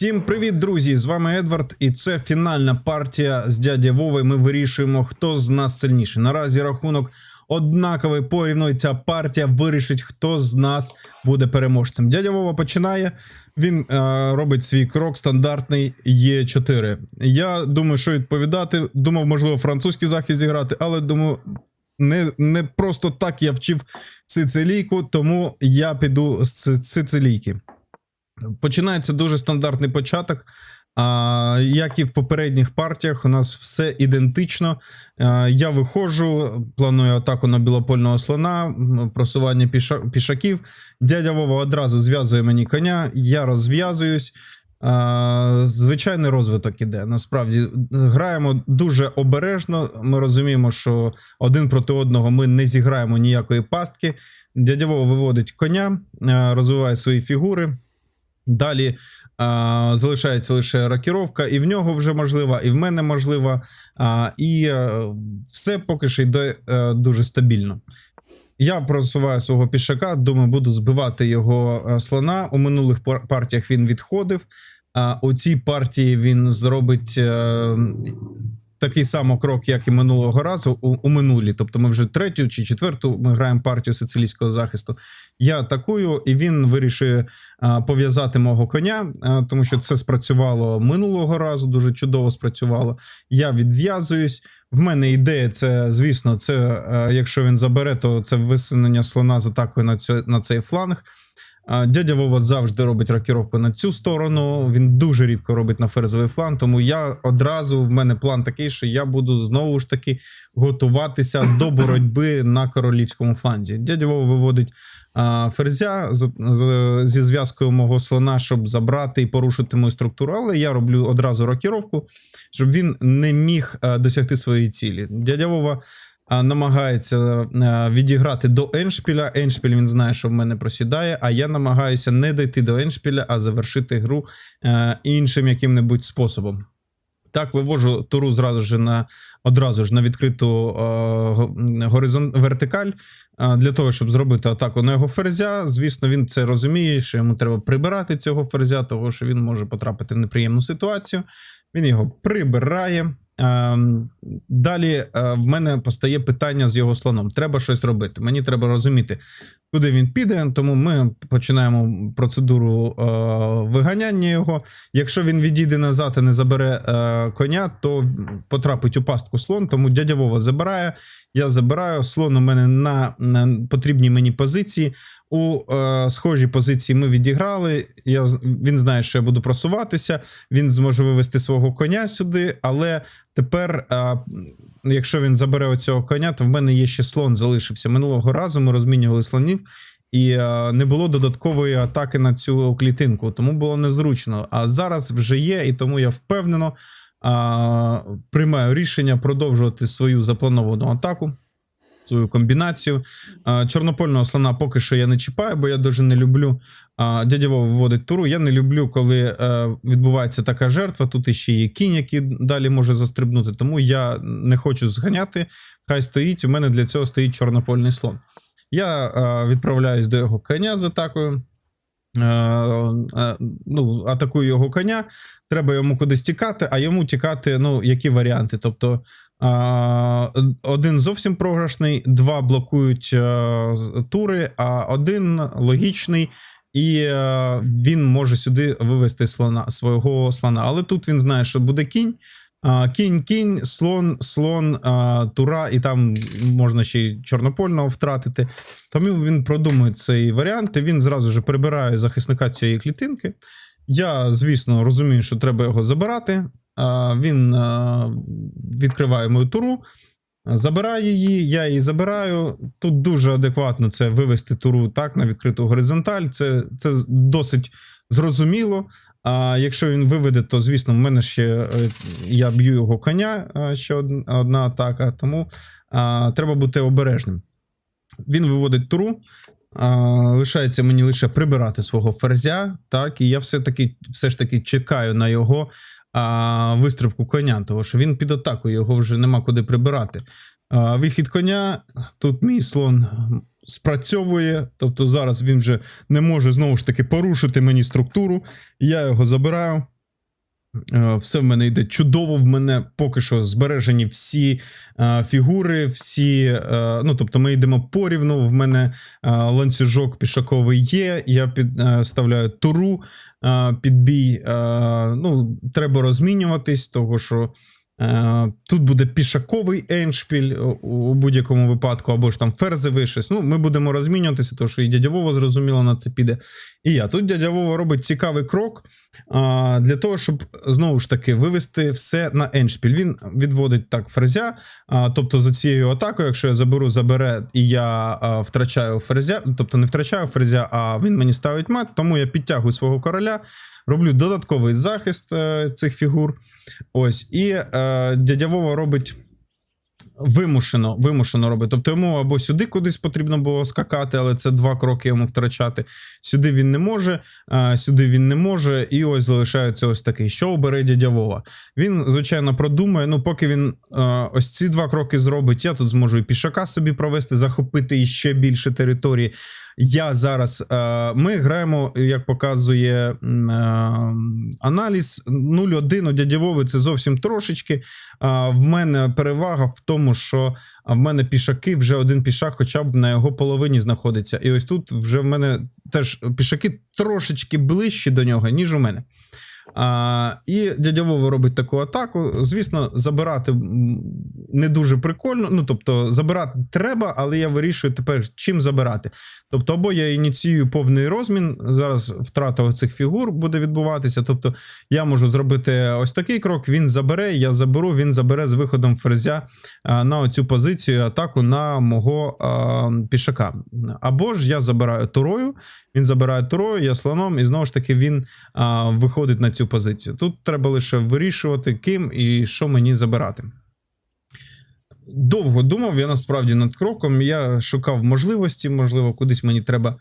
Всім привіт, друзі! З вами Едвард, і це фінальна партія з дядя Вови. Ми вирішуємо, хто з нас сильніший. Наразі рахунок однаковий порівну. і Ця партія вирішить, хто з нас буде переможцем. Дядя Вова починає. Він е, робить свій крок стандартний Є4. Я думаю, що відповідати. Думав, можливо, французький захист зіграти, але думаю, не, не просто так я вчив сицилійку, тому я піду з ци- сицилійки. Починається дуже стандартний початок. А, як і в попередніх партіях, у нас все ідентично. А, я виходжу, планую атаку на білопольного слона, просування піша, пішаків. Дядя Вова одразу зв'язує мені коня, я розв'язуюсь. Звичайний розвиток іде. Насправді граємо дуже обережно. Ми розуміємо, що один проти одного ми не зіграємо ніякої пастки. Дядя Вова виводить коня, розвиває свої фігури. Далі а, залишається лише рокіровка, і в нього вже можлива, і в мене можлива. А, і а, все поки що йде а, дуже стабільно. Я просуваю свого пішака, думаю, буду збивати його е, слона. У минулих пар- партіях він відходив. А у цій партії він зробить е, такий самий крок, як і минулого разу у, у минулій. Тобто ми вже третю чи четверту ми граємо партію сицилійського захисту. Я атакую, і він вирішує а, пов'язати мого коня, а, тому що це спрацювало минулого разу, дуже чудово спрацювало. Я відв'язуюсь. В мене ідея це, звісно, це е, якщо він забере, то це висунення слона з атакою на, цю, на цей фланг. Дядя Вова завжди робить рокіровку на цю сторону. Він дуже рідко робить на ферзовий фланг. Тому я одразу в мене план такий, що я буду знову ж таки готуватися до боротьби на королівському фланзі. Дядя Вова виводить а, ферзя з, з, зі зв'язкою мого слона, щоб забрати і порушити мою структуру. Але я роблю одразу рокіровку, щоб він не міг а, досягти своєї цілі. Дядя Вова намагається відіграти до Еншпіля. Еншпіль він знає, що в мене просідає, а я намагаюся не дойти до Еншпіля, а завершити гру е, іншим яким-небудь способом. Так, вивожу туру зразу ж на одразу ж на відкриту е, го- горизон вертикаль е, для того, щоб зробити атаку на його ферзя. Звісно, він це розуміє, що йому треба прибирати цього ферзя, того що він може потрапити в неприємну ситуацію. Він його прибирає. Ем, Далі е, в мене постає питання з його слоном. Треба щось робити. Мені треба розуміти, куди він піде. Тому ми починаємо процедуру е, виганяння його. Якщо він відійде назад і не забере е, коня, то потрапить у пастку слон. Тому дядя Вова забирає. Я забираю слон у мене на, на потрібній мені позиції. У е, схожій позиції ми відіграли. Я, він знає, що я буду просуватися. Він зможе вивести свого коня сюди, але тепер, е, якщо він забере оцього коня, то в мене є ще слон залишився. Минулого разу ми розмінювали слонів. І е, не було додаткової атаки на цю клітинку, тому було незручно. А зараз вже є, і тому я впевнено а, приймаю рішення продовжувати свою заплановану атаку, свою комбінацію. А, чорнопольного слона поки що я не чіпаю, бо я дуже не люблю. А, дядя Вова виводить туру. Я не люблю, коли е, відбувається така жертва. Тут іще є кінь, який далі може застрибнути. Тому я не хочу зганяти. Хай стоїть. У мене для цього стоїть чорнопольний слон. Я е, відправляюсь до його коня з атакою. Е, е, ну, атакую його коня. Треба йому кудись тікати, а йому тікати, ну, які варіанти? Тобто один зовсім програшний, два блокують е, тури, а один логічний. І він може сюди вивести слона свого слона. Але тут він знає, що буде кінь. Кінь, кінь, слон, слон, тура, і там можна ще й чорнопольного втратити. Тому він продумує цей варіант, і він зразу ж прибирає захисника цієї клітинки. Я, звісно, розумію, що треба його забирати. Він відкриває мою туру, забирає її, я її забираю. Тут дуже адекватно це вивести туру так на відкриту горизонталь. Це, це досить зрозуміло. А якщо він виведе, то звісно, в мене ще е, я б'ю його коня. е, Ще одна атака. Тому а, треба бути обережним. Він виводить туру. А, лишається мені лише прибирати свого ферзя. Так, і я все-таки все ж таки чекаю на його а, вистрибку коня, тому що він під атакою, його вже нема куди прибирати. А, вихід коня. Тут мій слон спрацьовує. Тобто зараз він вже не може знову ж таки порушити мені структуру. Я його забираю. Е, Все в мене йде чудово. В мене поки що збережені всі е, фігури, всі. Е, ну, тобто, ми йдемо порівну. В мене е, ланцюжок пішаковий є. Я підставляю туру е, під. Е, ну, треба розмінюватись, того що. Е, Тут буде пішаковий еншпіль у, будь-якому випадку, або ж там ферзевий щось. Ну, ми будемо розмінюватися, тому що і дядя Вова зрозуміло на це піде. І я. Тут дядя Вова робить цікавий крок а, для того, щоб знову ж таки вивести все на еншпіль. Він відводить так ферзя. А, тобто за цією атакою, якщо я заберу, забере і я втрачаю ферзя, тобто не втрачаю ферзя, а він мені ставить мат, тому я підтягую свого короля. Роблю додатковий захист е, цих фігур. Ось, і е, дядя Вова робить вимушено, вимушено робить. Тобто йому або сюди кудись потрібно було скакати, але це два кроки йому втрачати. Сюди він не може, е, сюди він не може, і ось залишається ось такий. Що обере дядя Вова? Він, звичайно, продумає. Ну, поки він е, ось ці два кроки зробить, я тут зможу і пішака собі провести, захопити іще більше території. Я зараз. Е, ми граємо, як показує е, аналіз 0-1 у дяді Вови це зовсім трошечки. А в мене перевага в тому, що в мене пішаки вже один пішак, хоча б на його половині знаходиться. І ось тут вже в мене теж пішаки трошечки ближчі до нього, ніж у мене. А, і дядя Вова робить таку атаку. Звісно, забирати не дуже прикольно. Ну, тобто, забирати треба, але я вирішую тепер, чим забирати. Тобто, або я ініціюю повний розмін. Зараз втрата цих фігур буде відбуватися. Тобто, я можу зробити ось такий крок. Він забере, я заберу, він забере з виходом ферзя на оцю позицію атаку на мого а, пішака. Або ж я забираю турою, він забирає турою, я слоном, і знову ж таки він а, виходить на цю позицію. Тут треба лише вирішувати, ким і що мені забирати. Довго думав я насправді над кроком. Я шукав можливості, можливо, кудись мені треба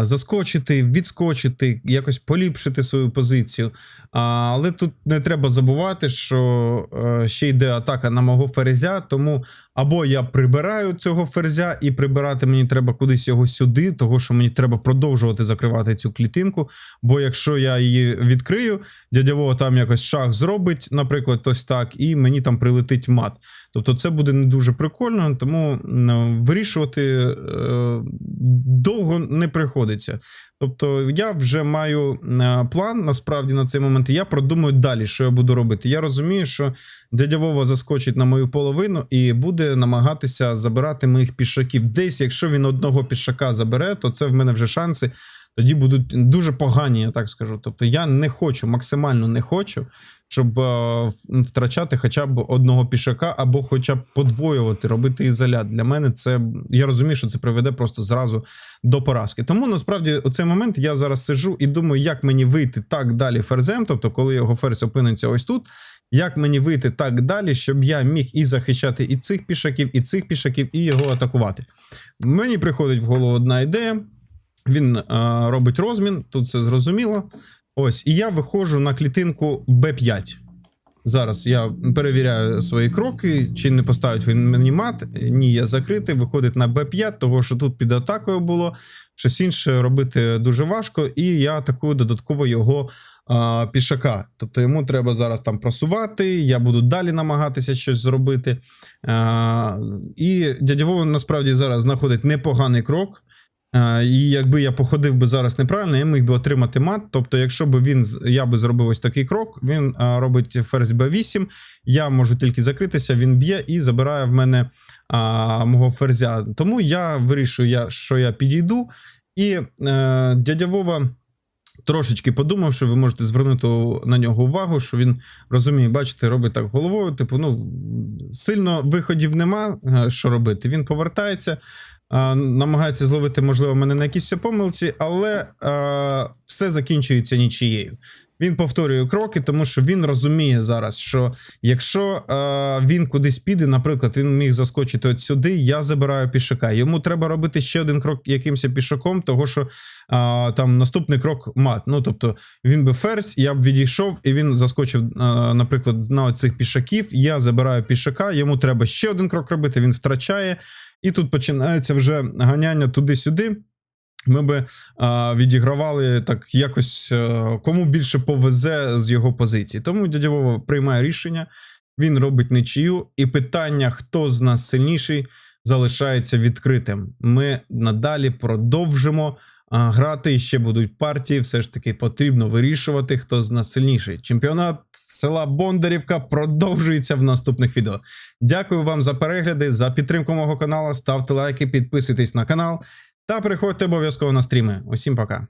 заскочити, відскочити, якось поліпшити свою позицію. Але тут не треба забувати, що е, ще йде атака на мого ферезя, тому або я прибираю цього ферзя, і прибирати мені треба кудись його сюди, того що мені треба продовжувати закривати цю клітинку. Бо якщо я її відкрию, дядя Вова там якось шах зробить, наприклад, ось так, і мені там прилетить мат. Тобто це буде не дуже прикольно, тому м, вирішувати е, довго не приходиться. Тобто я вже маю е, план насправді на цей момент, і я продумую далі, що я буду робити. Я розумію, що дядя Вова заскочить на мою половину і буде намагатися забирати моїх пішаків. Десь, якщо він одного пішака забере, то це в мене вже шанси. Тоді будуть дуже погані, я так скажу. Тобто я не хочу, максимально не хочу, щоб е, втрачати хоча б одного пішака, або хоча б подвоювати, робити ізолят. Для мене це я розумію, що це приведе просто зразу до поразки. Тому насправді у цей момент я зараз сижу і думаю, як мені вийти так далі ферзем, тобто, коли його ферзь опиниться ось тут. Як мені вийти так далі, щоб я міг і захищати і цих пішаків, і цих пішаків, і його атакувати? Мені приходить в голову одна ідея. Він е, робить розмін, тут це зрозуміло. Ось, і я виходжу на клітинку B5. Зараз я перевіряю свої кроки, чи не поставить він мені мат. Ні, я закритий, виходить на B5, того що тут під атакою було. Щось інше робити дуже важко, і я атакую додатково його а, пішака. Тобто йому треба зараз там просувати, я буду далі намагатися щось зробити. А, і дядя Вова насправді зараз знаходить непоганий крок. І якби я походив би зараз неправильно, я міг би отримати мат. Тобто, якщо б він я би зробив ось такий крок, він робить ферзь b8, я можу тільки закритися, він б'є і забирає в мене а, мого ферзя. Тому я вирішую, що я підійду. І е, дядя Вова трошечки подумав, що ви можете звернути на нього увагу, що він розуміє, бачите, робить так головою. Типу, ну сильно виходів нема, е, що робити. Він повертається, намагається зловити, можливо, мене на якісь помилці, але все закінчується нічією. Він повторює кроки, тому що він розуміє зараз, що якщо е, він кудись піде, наприклад, він міг заскочити от сюди, я забираю пішака. Йому треба робити ще один крок якимось пішаком, того що е, там наступний крок мат. Ну тобто він би ферзь, я б відійшов, і він заскочив, е, наприклад, на оцих пішаків. Я забираю пішака, йому треба ще один крок робити, він втрачає, і тут починається вже ганяння туди-сюди. Ми би а, відігравали так якось а, кому більше повезе з його позиції. Тому дядя Вова приймає рішення, він робить нічию, і питання, хто з нас сильніший, залишається відкритим. Ми надалі продовжимо а, грати. І ще будуть партії. Все ж таки потрібно вирішувати, хто з нас сильніший. Чемпіонат села Бондарівка продовжується в наступних відео. Дякую вам за перегляди, за підтримку мого каналу. Ставте лайки, підписуйтесь на канал. Та приходьте обов'язково на стріми. Усім пока.